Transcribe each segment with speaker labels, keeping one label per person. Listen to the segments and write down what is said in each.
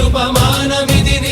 Speaker 1: నిరుపమానమిది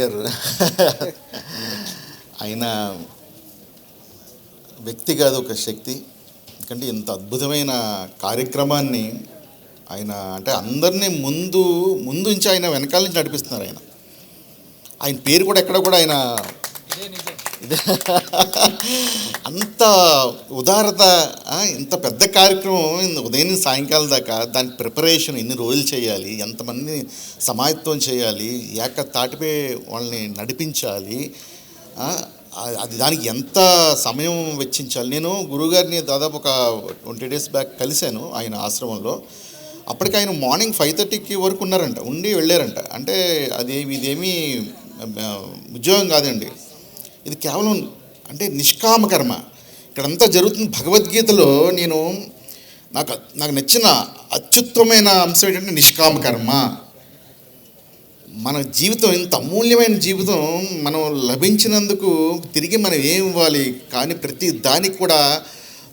Speaker 2: గారు ఆయన వ్యక్తి కాదు ఒక శక్తి. ఎందుకంటే ఇంత అద్భుతమైన కార్యక్రమాన్ని ఆయన అంటే అందరినీ ముందు ముందు నుంచి ఆయన వెనకాల నుంచి నడిపిస్తున్నారు ఆయన. ఆయన పేరు కూడా ఎక్కడ కూడా ఆయన అంత ఉదారత ఇంత పెద్ద కార్యక్రమం ఉదయం సాయంకాలం దాకా దాని ప్రిపరేషన్ ఎన్ని రోజులు చేయాలి ఎంతమంది సమాయత్వం చేయాలి ఏక తాటిపై వాళ్ళని నడిపించాలి అది దానికి ఎంత సమయం వెచ్చించాలి. నేను గురువుగారిని దాదాపు ఒక ట్వంటీ డేస్ బ్యాక్ కలిశాను ఆయన ఆశ్రమంలో. అప్పటికి ఆయన మార్నింగ్ ఫైవ్ థర్టీకి వరకు ఉన్నారంట ఉండి వెళ్ళారంట. అంటే అది ఇదేమీ ఉద్యోగం కాదండి. ఇది కేవలం అంటే నిష్కామ కర్మ. ఇక్కడంతా జరుగుతుంది భగవద్గీతలో. నేను నాకు నాకు నచ్చిన అత్యుత్తమైన అంశం ఏంటంటే నిష్కామ కర్మ. మన జీవితం ఇంత అమూల్యమైన జీవితం మనం లభించినందుకు తిరిగి మనం ఏం ఇవ్వాలి? కానీ ప్రతి దానికి కూడా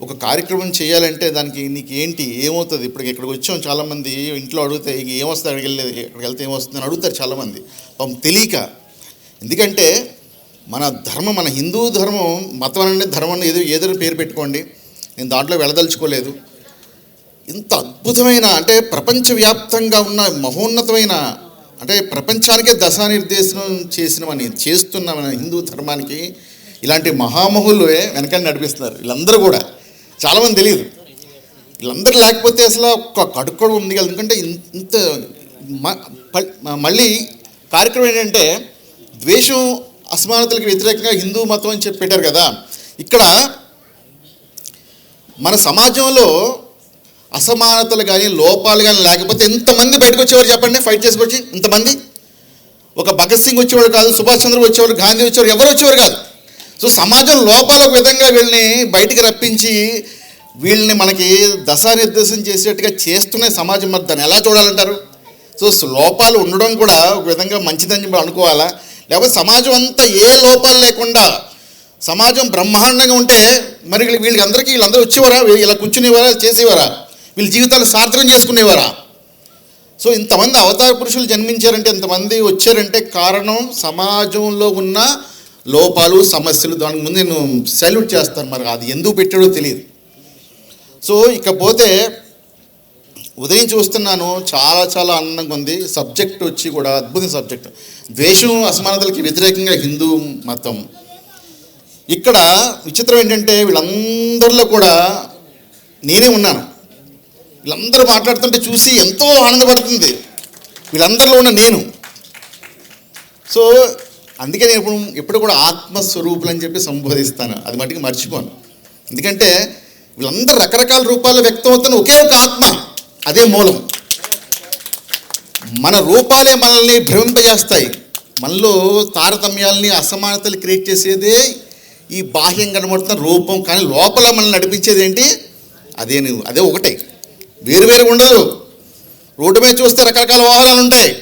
Speaker 2: ఒక కార్యక్రమం చేయాలంటే దానికి నీకు ఏంటి? ఏమవుతుంది? ఇప్పుడు ఇక్కడికి వచ్చాం చాలామంది ఇంట్లో అడిగితే ఇంక ఏమొస్తుంది? అక్కడికి వెళ్ళి ఇక్కడికి వెళ్తే ఏమొస్తుంది? అని అడుగుతారు చాలామంది. పాపం తెలియక. ఎందుకంటే మన ధర్మం మన హిందూ ధర్మం మతం అనండి ధర్మం ఏదో ఏదో పేరు పెట్టుకోండి. నేను దాంట్లో వెళ్ళదలుచుకోలేదు. ఇంత అద్భుతమైన అంటే ప్రపంచవ్యాప్తంగా ఉన్న మహోన్నతమైన అంటే ప్రపంచానికే దశానిర్దేశనం చేసిన మన చేస్తున్న మన హిందూ ధర్మానికి ఇలాంటి మహామహులే వెనకాల నడిపిస్తున్నారు. వీళ్ళందరూ కూడా. చాలామంది తెలియదు. వీళ్ళందరూ లేకపోతే అసలు ఒక్క కడుపు ఉంది కదా. ఎందుకంటే ఇంత మ- మళ్ళీ కార్యక్రమం ఏంటంటే ద్వేషం అసమానతలకు వ్యతిరేకంగా హిందూ మతం అని చెప్పి పెట్టారు కదా. ఇక్కడ మన సమాజంలో అసమానతలు కానీ లోపాలు కానీ లేకపోతే ఎంతమంది బయటకు వచ్చేవారు చెప్పండి ఫైట్ చేసుకొచ్చి ఇంతమంది. ఒక భగత్ సింగ్ వచ్చేవాడు కాదు సుభాష్ చంద్ర వచ్చేవారు గాంధీ వచ్చేవారు ఎవరు వచ్చేవారు కాదు. సో సమాజం లోపాల ఒక విధంగా వీళ్ళని బయటికి రప్పించి వీళ్ళని మనకి దశానిర్దేశం చేసేట్టుగా చేస్తున్న సమాజం మరి దాన్ని ఎలా చూడాలంటారు? సో లోపాలు ఉండడం కూడా ఒక విధంగా మంచిదని చెప్పి అనుకోవాలా? లేకపోతే సమాజం అంతా ఏ లోపాలు లేకుండా సమాజం బ్రహ్మాండంగా ఉంటే మరి వీళ్ళకి అందరికీ వీళ్ళందరూ వచ్చేవారా? ఇలా కూర్చునేవారా? చేసేవారా? వీళ్ళ జీవితాలు సార్థకం చేసుకునేవారా? సో ఇంతమంది అవతార పురుషులు జన్మించారంటే ఇంతమంది వచ్చారంటే కారణం సమాజంలో ఉన్న లోపాలు సమస్యలు. దానికి ముందు నేను సెల్యూట్ చేస్తాను. మరి అది ఎందుకు పెట్టాడో తెలియదు. సో ఇకపోతే ఉదయం చూస్తున్నాను చాలా చాలా ఆనందంగా ఉంది. సబ్జెక్ట్ వచ్చి కూడా అద్భుత సబ్జెక్ట్ ద్వేషం అసమానతలకి వ్యతిరేకంగా హిందూ మతం. ఇక్కడ విచిత్రం ఏంటంటే వీళ్ళందరిలో కూడా నేనే ఉన్నాను. వీళ్ళందరూ మాట్లాడుతుంటే చూసి ఎంతో ఆనందపడుతుంది. వీళ్ళందరిలో ఉన్న నేను. సో అందుకే నేను ఎప్పుడు ఎప్పుడు కూడా ఆత్మస్వరూపులు అని చెప్పి సంబోధిస్తాను. అది మటుకు మర్చిపోను. ఎందుకంటే వీళ్ళందరూ రకరకాల రూపాల్లో వ్యక్తం అవుతున్న ఒకే ఒక ఆత్మ అదే మూలం. మన రూపాలే మనల్ని భ్రమింపజేస్తాయి. మనలో తారతమ్యాల్ని అసమానతలు క్రియేట్ చేసేదే ఈ బాహ్యం కనబడుతున్న రూపం. కానీ లోపల మనల్ని నడిపించేది ఏంటి? అదే నువ్వు అదే ఒకటే. వేరు ఉండదు రోడ్డు మీద చూస్తే రకరకాల వాహనాలు ఉంటాయి.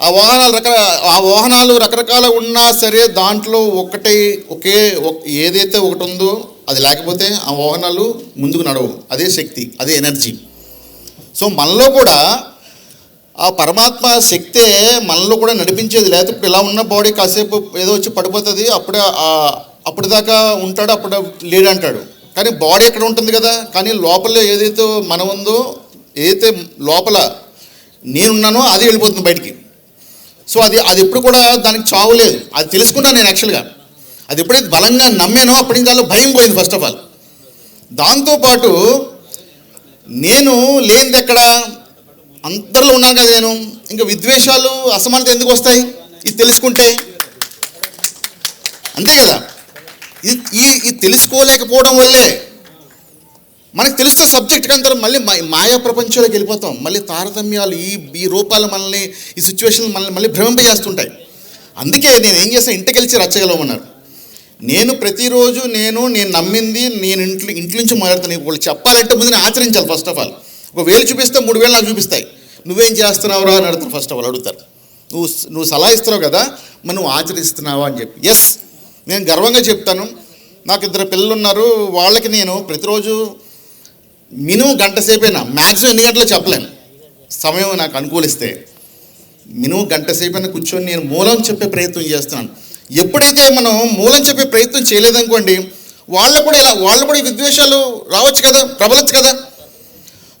Speaker 2: ఆ వాహనాలు రక ఆ వాహనాలు రకరకాల ఉన్నా సరే దాంట్లో ఒకటే ఒకే ఒక- ఏదైతే ఒకటి ఉందో అది లేకపోతే ఆ వాహనాలు ముందుకు నడవు. అదే శక్తి అదే ఎనర్జీ. సో మనలో కూడా ఆ పరమాత్మ శక్తే మనలో కూడా నడిపించేది లేకపోతే ఇప్పుడు ఇలా ఉన్న బాడీ కాసేపు ఏదో వచ్చి పడిపోతుంది అప్పుడే అప్పుడు దాకా ఉంటాడు అప్పుడు లేడంటాడు కానీ బాడీ ఎక్కడ ఉంటుంది కదా? కానీ లోపల ఏదైతే మనం ఉందో ఏదైతే లోపల నేనున్నానో అది వెళ్ళిపోతుంది బయటికి. సో అది అది ఎప్పుడు కూడా దానికి చావు లేదు. అది తెలుసుకున్నాను నేను యాక్చువల్గా అది ఎప్పుడైతే బలంగా నమ్మానో అప్పటి నుంచి దానిలో భయం పోయింది ఫస్ట్ ఆఫ్ ఆల్ దాంతోపాటు నేను లేనిది ఎక్కడ? అందరిలో ఉన్నాను కదా నేను. ఇంకా విద్వేషాలు అసమానత ఎందుకు వస్తాయి? ఇది తెలుసుకుంటే. అంతే కదా? ఇది ఈ ఇది తెలుసుకోలేకపోవడం వల్లే. మనకు తెలిస్తే సబ్జెక్ట్ అంతా మళ్ళీ మా- మాయా ప్రపంచంలోకి వెళ్ళిపోతాం. మళ్ళీ తారతమ్యాలు ఈ ఈ రూపాలు మనల్ని ఈ సిచ్యువేషన్ మనల్ని మళ్ళీ భ్రమింపజేస్తుంటాయి. అందుకే నేను ఏం చేస్తాను ఇంటికి వెళ్ళి రచ్చగలమన్నారు నేను ప్రతిరోజు నేను నేను నమ్మింది నేను ఇంట్లో ఇంట్లో నుంచి మాట్లాడుతాను. వాళ్ళు చెప్పాలంటే ముందు నేను ఆచరించాలి ఫస్ట్ ఆఫ్ ఆల్ ఒక వేలు చూపిస్తే మూడు వేలు నాకు చూపిస్తాయి. నువ్వేం చేస్తున్నావురా అని అడుగుతారు. ఫస్ట్ ఆఫ్ ఆల్ అడుగుతారు. నువ్వు నువ్వు సలహా ఇస్తున్నావు కదా మరి నువ్వు ఆచరిస్తున్నావా అని చెప్పి. ఎస్ నేను గర్వంగా చెప్తాను. నాకు ఇద్దరు పిల్లలు ఉన్నారు. వాళ్ళకి నేను ప్రతిరోజు మినిమం గంట సేపైనా మ్యాక్సిమం ఎన్ని గంటలో చెప్పలేను. సమయం నాకు అనుకూలిస్తే మినిమం గంట సేపైనా కూర్చొని నేను మూలం చెప్పే ప్రయత్నం చేస్తున్నాను. ఎప్పుడైతే మనం మూలం చెప్పే ప్రయత్నం చేయలేదనుకోండి వాళ్ళకు కూడా ఇలా వాళ్ళు కూడా ఈ విద్వేషాలు రావచ్చు కదా ప్రబలచ్చు కదా.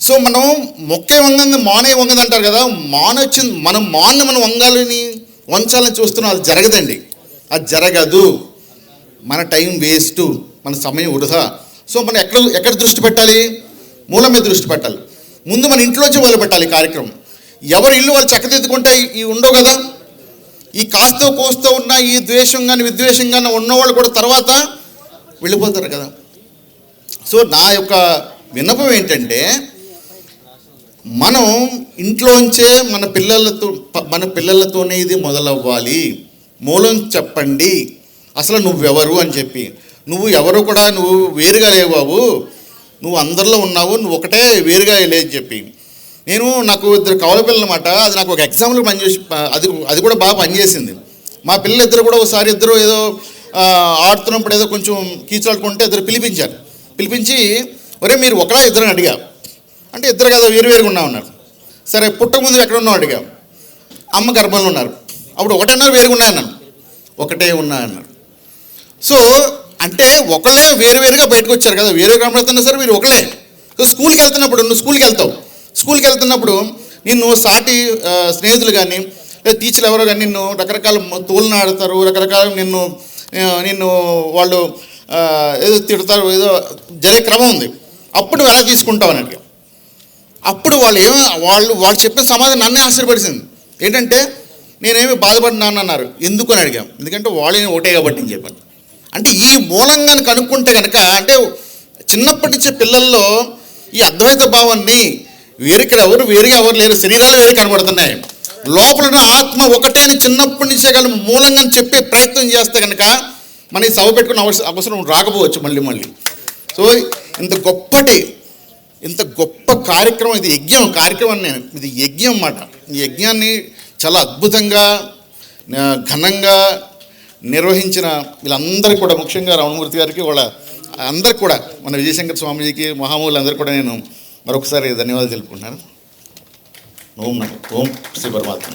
Speaker 2: సో మనం మొక్కే వంగంగా మానే వంగది అంటారు కదా మానొచ్చింది మనం మాన్ని మనం వంగాలని వంచాలని చూస్తున్నాం అది జరగదండి. అది జరగదు. మన టైం వేస్ట్ మన సమయం వృధా. సో మనం ఎక్కడ ఎక్కడ దృష్టి పెట్టాలి? మూలం మీద దృష్టి పెట్టాలి. ముందు మన ఇంట్లోంచి మొదలు పెట్టాలి కార్యక్రమం. ఎవరి ఇల్లు వాళ్ళు చక్కదిద్దుకుంటే ఈ ఉండవు కదా. ఈ కాస్తో కోస్తూ ఉన్న ఈ ద్వేషం కానీ విద్వేషం కానీ ఉన్నవాళ్ళు కూడా తర్వాత వెళ్ళిపోతారు కదా. సో నా యొక్క విన్నపం ఏంటంటే మనం ఇంట్లోంచే మన పిల్లలతో మన పిల్లలతోనే ఇది మొదలవ్వాలి. మూలం చెప్పండి. అసలు నువ్వెవరు అని చెప్పి. నువ్వు ఎవరు కూడా నువ్వు వేరుగా లేవు బాబు. నువ్వు అందరిలో ఉన్నావు నువ్వు ఒకటే వేరుగా లేదు చెప్పి. నేను నాకు ఇద్దరు కవల పిల్లలు అనమాట అది నాకు ఒక ఎగ్జామ్లో పనిచేసి అది అది కూడా బాగా పనిచేసింది మా పిల్లలు ఇద్దరు కూడా ఒకసారి ఇద్దరు ఏదో ఆడుతున్నప్పుడు ఏదో కొంచెం కీచులాడుకుంటే ఇద్దరు పిలిపించారు. పిలిపించి ఒరే మీరు ఒకరా ఇద్దరని అడిగారు అంటే ఇద్దరు కదా వేరు వేరుగా ఉన్నా ఉన్నారు. సరే పుట్టక ముందు ఎక్కడ ఉన్నావు అడిగా. అమ్మ గర్భంలో ఉన్నారు. అప్పుడు ఒకటన్నారు వేరుగా ఉన్నాయన్నాను ఒకటే ఉన్నా అన్నారు సో అంటే ఒకళ్ళే వేరు వేరుగా బయటకు వచ్చారు కదా వేరే కనబడుతున్నా సరే మీరు ఒకళ్ళే. సో స్కూల్కి వెళ్తున్నప్పుడు నువ్వు స్కూల్కి వెళ్తావు. స్కూల్కి వెళ్తున్నప్పుడు నిన్ను సాటి స్నేహితులు కానీ లేదా టీచర్లు ఎవరో కానీ నిన్ను రకరకాల తోలును ఆడతారు రకరకాల నిన్ను నిన్ను వాళ్ళు ఏదో తిడతారు ఏదో జరిగే క్రమం ఉంది. అప్పుడు నువ్వు ఎలా తీసుకుంటావు అని అడిగా. అప్పుడు వాళ్ళు ఏమో వాళ్ళు వాళ్ళు చెప్పిన సమాధానం నన్నే ఆశ్చర్యపరిచింది. ఏంటంటే నేనేమి బాధపడినాను అన్నారు. ఎందుకు అని అడిగాం. ఎందుకంటే వాళ్ళని ఒకటే కాబట్టి అని చెప్పాను. అంటే ఈ మూలంగా కనుక్కుంటే కనుక అంటే చిన్నప్పటి నుంచి పిల్లల్లో ఈ అద్వైత భావాన్ని వేరు ఎవరు వేరుగా ఎవరు లేరు శరీరాలు వేరు కనబడుతున్నాయి. లోపల ఆత్మ ఒకటే అని చిన్నప్పటి నుంచే కానీ మూలంగా చెప్పే ప్రయత్నం చేస్తే కనుక మన సభ పెట్టుకున్న అవసరం అవసరం రాకపోవచ్చు మళ్ళీ మళ్ళీ. సో ఇంత గొప్పటి ఇంత గొప్ప కార్యక్రమం ఇది యజ్ఞం కార్యక్రమం నేను ఇది యజ్ఞం అన్నమాట. ఈ యజ్ఞాన్ని చాలా అద్భుతంగా ఘనంగా నిర్వహించిన వీళ్ళందరికీ కూడా ముఖ్యంగా రమణమూర్తి గారికి వాళ్ళ అందరికి కూడా మన విజయశంకర్ స్వామీజీకి మహామూలందరికీ కూడా నేను మరొకసారి ధన్యవాదాలు తెలుపుకుంటున్నాను. ఓం ఓం శ్రీ పరమాత్మ